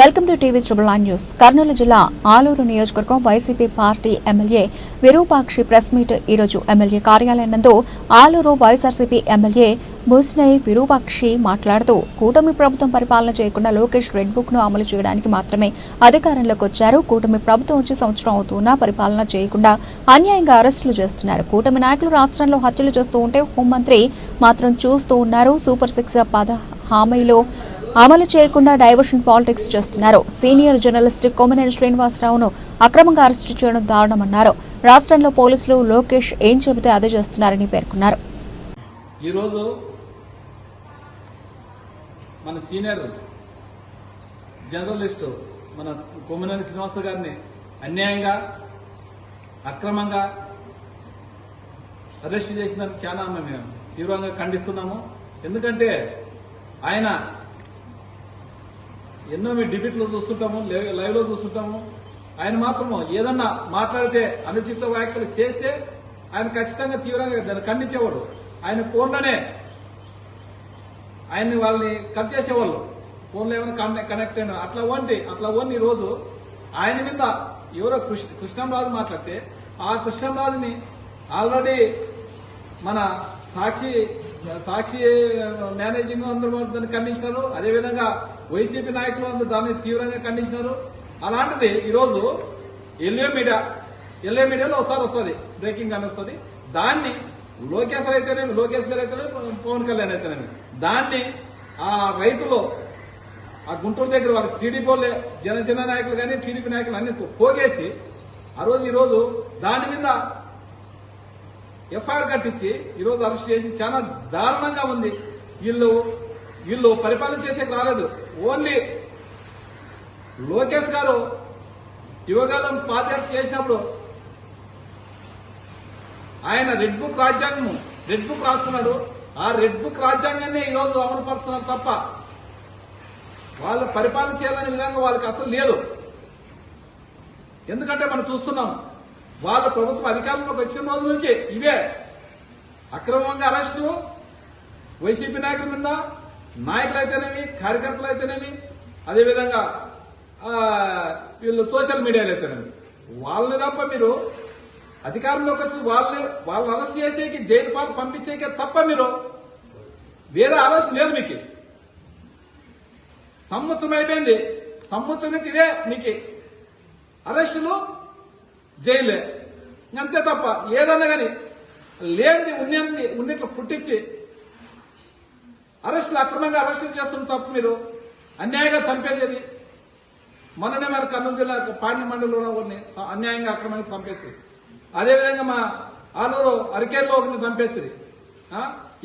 Welcome to TV triple nine news. Kurnool జిల్లా ఆలూరు నియోజకవర్గం YCP party MLA Virupakshi press meet ఈరోజు MLA కార్యాలయం నందు ఆలూరు వైఎస్ఆర్సీపీ ఎమ్మెల్యే ముస్నై విరూపాక్షి మాట్లాడుతూ కూటమి ప్రభుత్వం పరిపాలన చేయకుండా లోకేష్ రెడ్ బుక్ను అమలు చేయడానికి మాత్రమే అధికారంలోకి వచ్చారు. కూటమి ప్రభుత్వం వచ్చి సంవత్సరం అవుతున్నా పరిపాలన చేయకుండా అన్యాయంగా అరెస్టులు చేస్తున్నారు. కూటమి నాయకులు రాష్ట్రంలో హత్యలు చేస్తూ ఉంటే హోంమంత్రి మాత్రం చూస్తూ ఉన్నారు. సూపర్ సిక్స్ పద హామీలో అమలు చేయకుండా డైవర్షన్ పాలిటిక్స్ చేస్తున్నారు. సీనియర్ జర్నలిస్ట్ కొమ్మనేని శ్రీనివాసరావును అక్రమంగా అరెస్టు చేయడం దారుణమన్నారు. రాష్ట్రంలో పోలీసులు లోకేష్ ఏం చెబితే అదే చేస్తున్నారని పేర్కొన్నారు. ఈరోజు మన సీనియర్ జర్నలిస్టు మన కొమ్మనేని శ్రీనివాస గారిని అన్యాయంగా అక్రమంగా అరెస్ట్ చేసినందుకు చాలా మేము తీవ్రంగా ఖండిస్తున్నాము. ఎందుకంటే ఆయన ఎన్నో మీ డిబేట్లో చూస్తుంటాము లైవ్- లో చూస్తుంటాము. ఆయన మాత్రము ఏదన్నా మాట్లాడితే అనుచిత వ్యాఖ్యలు చేస్తే ఆయన ఖచ్చితంగా తీవ్రంగా దాన్ని ఖండించేవాడు. ఆయన ఫోన్లోనే ఆయన్ని వాళ్ళని కట్ చేసేవాళ్ళు. ఫోన్లో ఏమైనా కనెక్ట్ అయినా అట్లా ఓండి అట్లా ఓన్ రోజు ఆయన మీద ఎవరో కృష్ణ కృష్ణంరాజు మాట్లాడితే ఆ కృష్ణంరాజుని ఆల్రెడీ మన సాక్షి సాక్షి మేనేజింగ్ అందరూ దాన్ని ఖండించినారు. అదేవిధంగా వైసీపీ నాయకులు అందరూ దాన్ని తీవ్రంగా ఖండించినారు. అలాంటిది ఈరోజు ఎల్ఏ మీడియా ఎల్ఏ మీడియాలో ఒకసారి వస్తుంది బ్రేకింగ్ అని వస్తుంది. దాన్ని లోకేష్ అయితేనేమి లోకేష్ గారు అయితేనేమి పవన్ కళ్యాణ్ అయితేనేమి దాన్ని ఆ రైతులు ఆ గుంటూరు దగ్గర వాళ్ళకి టీడీపీ వాళ్ళే జనసేన నాయకులు కానీ టీడీపీ నాయకులు అన్ని పోగేసి ఆ రోజు ఈరోజు దాని మీద ఎఫ్ఐఆర్ కట్టించి ఈరోజు అరెస్ట్ చేసి చాలా దారుణంగా ఉంది. వీళ్ళు వీళ్ళు పరిపాలన చేసేకి రాలేదు. ఓన్లీ లోకేష్ గారు యువగాలం పాదయాత్ర చేసినప్పుడు ఆయన రెడ్ బుక్ రాజ్యాంగం రెడ్ బుక్ రాసుకున్నాడు. ఆ రెడ్ బుక్ రాజ్యాంగాన్ని ఈ రోజు తప్ప వాళ్ళు పరిపాలన చేయాలనే విధంగా వాళ్ళకి అసలు లేదు. ఎందుకంటే మనం చూస్తున్నాం వాళ్ళ ప్రభుత్వం అధికారంలోకి వచ్చిన రోజు నుంచి ఇవే అక్రమంగా అరెస్టు. వైసీపీ నాయకుల మీద నాయకులైతేనేమి కార్యకర్తలు అయితేనేమి అదేవిధంగా వీళ్ళు సోషల్ మీడియాలో అయితేనేమి వాళ్ళని తప్ప మీరు అధికారంలోకి వచ్చి వాళ్ళని వాళ్ళని అరెస్ట్ చేసేకి జైలు పాలు పంపించేకే తప్ప మీరు వేరే ఆలోచన లేదు మీకు. సంవత్సరం అయిపోయింది. సంవత్సరం ఇదే మీకు. అరెస్టులు జైలే. అంతే తప్ప ఏదన్నా కానీ లేనిది ఉన్నంది ఉన్నట్లు పుట్టించి అరెస్టులు అక్రమంగా అరెస్టులు చేస్తున్న తప్ప మీరు అన్యాయంగా చంపేసేది. మొన్ననే మన కర్నూలు జిల్లా పాండ్య మండలంలో ఒకరిని అన్యాయంగా అక్రమంగా చంపేసింది. అదేవిధంగా మా ఆలూరు అరికేరులో ఒకరిని చంపేసింది.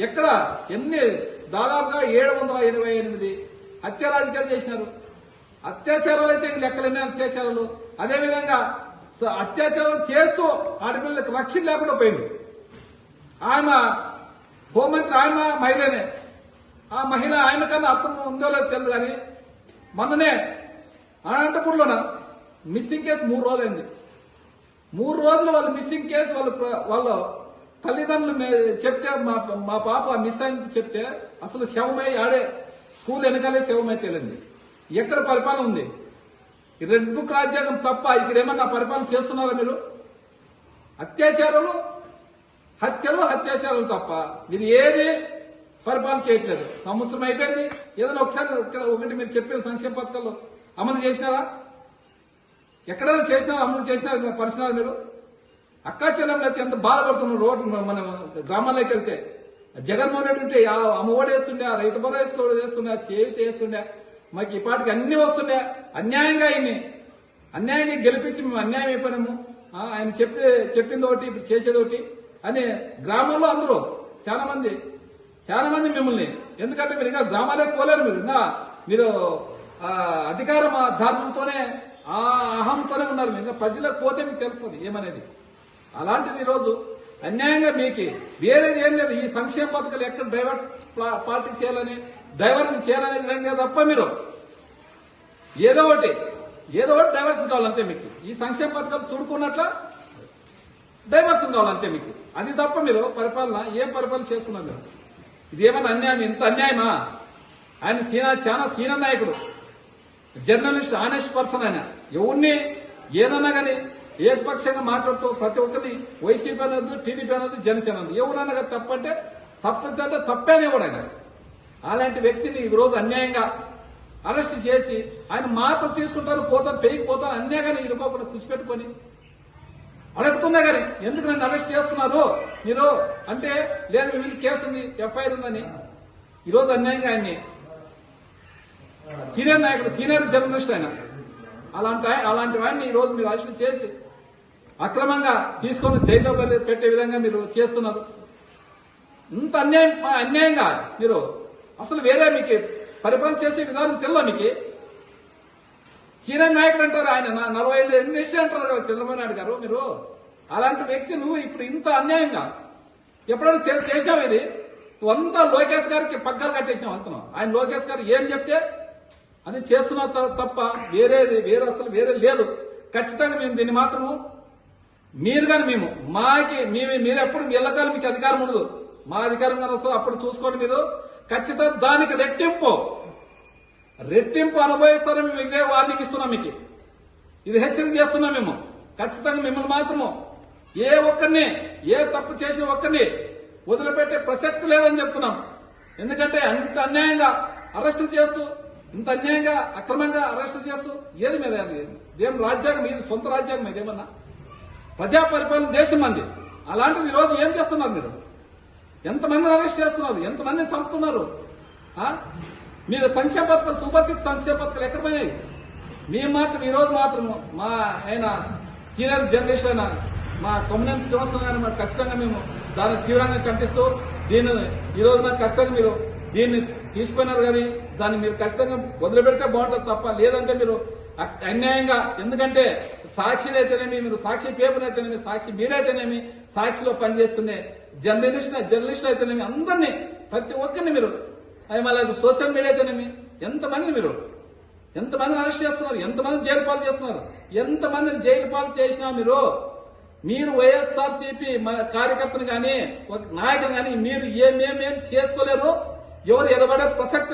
ఎక్కడ? ఎన్ని? దాదాపుగా ఏడు వందల ఇరవై ఎనిమిది హత్య రాజకీయాలు చేసినారు. అత్యాచారాలు అయితే లెక్కలన్నీ అత్యాచారాలు. అదేవిధంగా సో అత్యాచారం చేస్తూ ఆడపిల్లలకు రక్షణ లేకుండా పోయింది. ఆయన హోంమంత్రి ఆయన మహిళనే. ఆ మహిళ ఆయన కన్నా అర్థం ఉందో లేదో తెలియదు కానీ మొన్ననే అనంతపూర్లోన మిస్సింగ్ కేసు మూడు రోజులైంది. మూడు రోజులు వాళ్ళు మిస్సింగ్ కేసు వాళ్ళు వాళ్ళు వాళ్ళ తల్లిదండ్రులు చెప్తే మా మా పాప మిస్ అయింది చెప్తే అసలు శవమై ఆడే స్కూల్ వెనకాలే శవమై తేలింది. ఎక్కడ పరిపాలన ఉంది? రెడ్ బుక్ రాజ్యాంగం తప్ప ఇక్కడ ఏమన్నా పరిపాలన చేస్తున్నారా మీరు? అత్యాచారాలు హత్యలు హత్యాచారాలు తప్ప మీరు ఏది పరిపాలన చేయట్లేదు. సంవత్సరం అయిపోయింది. ఏదైనా ఒకసారి ఒకటి మీరు చెప్పిన సంక్షేమ పథకాలు అమలు చేసినారా? ఎక్కడైనా చేసినారా? అమలు చేసినారా? పరిశ్రమ మీరు? అక్కా చెల్లెమ్మలు అయితే ఎంత బాధపడుతున్నారు రోడ్డు మన- గ్రామాల్లోకి వెళ్తే. జగన్మోహన్ రెడ్డి ఉంటే ఆ అమ్మఒడి వేస్తుండే ఆ రైతు భరోసా వేస్తుండే ఆ చేతి వేస్తుండే మాకు ఈ పాటికి అన్ని వస్తుండే అన్యాయంగా ఆయన్ని అన్యాయంగా గెలిపించి మేము అన్యాయం అయిపోయినాము. ఆయన చెప్పే చెప్పింది ఒకటి ఇప్పుడు చేసేది ఒకటి అని గ్రామంలో అందరూ చాలా మంది చాలా మంది మిమ్మల్ని. ఎందుకంటే మీరు ఇంకా గ్రామాలే పోలేరు మీరు. ఇంకా మీరు అధికార అధికారం ఆ ధర్మంతోనే ఆ అహంతోనే ఉన్నారు ఇంకా ప్రజలకు పోతే మీకు తెలుస్తుంది ఏమనేది. అలాంటిది ఈరోజు అన్యాయంగా మీకు వేరేది ఏం లేదు. ఈ సంక్షేమ పథకాలు ఎక్కడ డైవర్ట్ ప్లా- పార్టీ చేయాలని డైవర్షన్ చేయాలనే విధంగా తప్ప మీరు ఏదో ఒకటి ఏదో ఒకటి డైవర్షన్ కావాలంతే మీకు. ఈ సంక్షేమ పథకాలు చూడుకున్నట్ల డైవర్షన్ కావాలంతే మీకు. అది తప్ప మీరు పరిపాలన ఏం పరిపాలన చేస్తున్నారు మీరు. ఇది అన్యాయం? ఇంత అన్యాయమా? ఆయన సీనా చాలా సీన నాయకుడు. జర్నలిస్ట్ ఆనెస్ట్ పర్సన్ ఆయన. ఎవరిని ఏదన్నా కానీ ఏకపక్షంగా మాట్లాడుతూ ప్రతి ఒక్కరిని వైసీపీ అనొద్దు టీడీపీ అనొద్దు జనసేన అనొద్దు ఎవరన్నా కానీ తప్పంటే తప్పంటే తప్పేనే కూడా ఆయన అలాంటి వ్యక్తిని ఈ రోజు అన్యాయంగా అరెస్ట్ చేసి ఆయన మాత్రం తీసుకుంటారు పోతారు పెరిగిపోతారు అన్యాయంగా ఇడుకోకుండా కూర్చిపెట్టుకొని అడుగుతున్నా కానీ ఎందుకు నన్ను అరెస్ట్ చేస్తున్నారు? మీరు అంటే లేదు మీ మీద కేసు ఉంది ఎఫ్ఐఆర్ ఉందని. ఈరోజు అన్యాయంగా ఆయన్ని సీనియర్ నాయకుడు సీనియర్ జర్నలిస్ట్ ఆయన అలాంటి అలాంటి వాడిని ఈ రోజు మీరు అరెస్ట్ చేసి అక్రమంగా తీసుకొని జైల్లో పెట్టే విధంగా మీరు చేస్తున్నారు. ఇంత అన్యాయం అన్యాయంగా మీరు అసలు వేరే మీకు పరిపాలన చేసే విధానం తెల్ల మీకు? సీనియర్ నాయకుడు అంటారు ఆయన నలభై ఐదు ఎన్నిస్టే అంటారు కదా చంద్రబాబు నాయుడు గారు మీరు. అలాంటి వ్యక్తి నువ్వు ఇప్పుడు ఇంత అన్యాయంగా ఎప్పుడైనా చే- చేసినావు ఇది? నువ్వు అంతా లోకేష్ గారికి పగ్గాలు కట్టేసినావు అంటున్నావు. ఆయన లోకేష్ గారు ఏం చెప్తే అది చేస్తున్నావు తప్ప వేరేది వేరే అసలు వేరే లేదు. ఖచ్చితంగా మేము దీన్ని మాత్రము మీరు కానీ మేము మాకి మేము మీరు ఎప్పుడు ఎల్లకాలం మీకు అధికారం ఉండదు. మా అధికారం కానీ వస్తుంది అప్పుడు చూసుకోండి మీరు. ఖచ్చితంగా దానికి రెట్టింపు. రెట్టింపు అనుభవిస్తారని మేము ఇదే వార్నింగ్ ఇస్తున్నాం మీకు. ఇది హెచ్చరిక చేస్తున్నాం మేము. ఖచ్చితంగా మిమ్మల్ని మాత్రము ఏ ఒక్కరిని ఏ తప్పు చేసిన ఒక్కరిని వదిలిపెట్టే ప్రసక్తి లేదని చెప్తున్నాం. ఎందుకంటే అంత అన్యాయంగా అరెస్ట్ చేస్తూ ఇంత అన్యాయంగా అక్రమంగా అరెస్ట్ చేస్తూ ఏది మీద? ఏం రాజ్యాంగం ఇది సొంత రాజ్యాంగం ఇదేమన్నా ప్రజా పరిపాలన దేశం మంది అలాంటిది ఈరోజు ఏం చేస్తున్నారు మీరు? ఎంతమందిని అరెస్ట్ చేస్తున్నారు? ఎంతమందిని చంపుతున్నారు? మీరు సంక్షేమ పథకాలు సూపర్ సిక్స్ సంక్షేమ పథకాలు ఎక్కడ పోయినాయి? మేము మాత్రం ఈరోజు మాత్రం మా ఆయన సీనియర్ జనరేషన్ అయిన మా కొమ్మినేని శ్రీనివాసరావు గారిని మాకు ఖచ్చితంగా మేము దాన్ని తీవ్రంగా ఖండిస్తూ దీన్ని ఈ రోజు ఖచ్చితంగా మీరు దీన్ని తీసుకున్నారు కానీ దాన్ని మీరు ఖచ్చితంగా వదిలిపెడితే బాగుంటుంది తప్ప లేదంటే మీరు అన్యాయంగా ఎందుకంటే సాక్షి అయితేనేమి మీరు సాక్షి పేపర్ అయితేనేమి సాక్షి మీడియా అయితేనేమి సాక్షిలో పనిచేస్తున్నే జర్నలిస్ట్ జర్నలిస్ట్ అయితేనేమి అందరినీ ప్రతి ఒక్కరిని మీరు. అది మళ్ళీ అది సోషల్ మీడియా అయితేనేమి ఎంతమంది మీరు? ఎంతమందిని అరెస్ట్ చేస్తున్నారు? ఎంతమంది జైలు పాలు చేస్తున్నారు? ఎంతమందిని జైలు పాలు చేసినా మీరు? మీరు వైఎస్ఆర్ సిపి కార్యకర్తను కానీ ఒక నాయకుని కానీ మీరు ఏమేమేం చేసుకోలేరు? ఎవరు ఎదబడే ప్రసక్తి